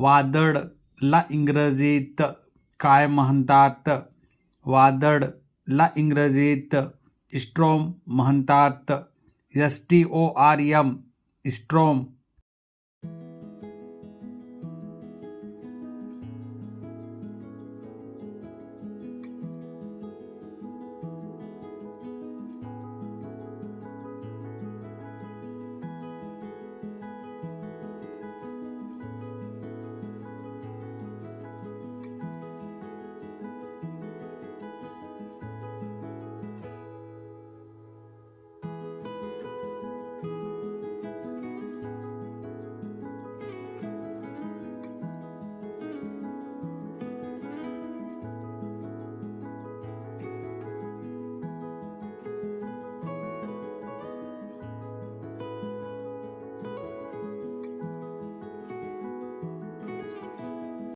वादळला इंग्रजीत काय म्हणतात? वादळला इंग्रजीत स्ट्रोम म्हणतात. S T O R M storm.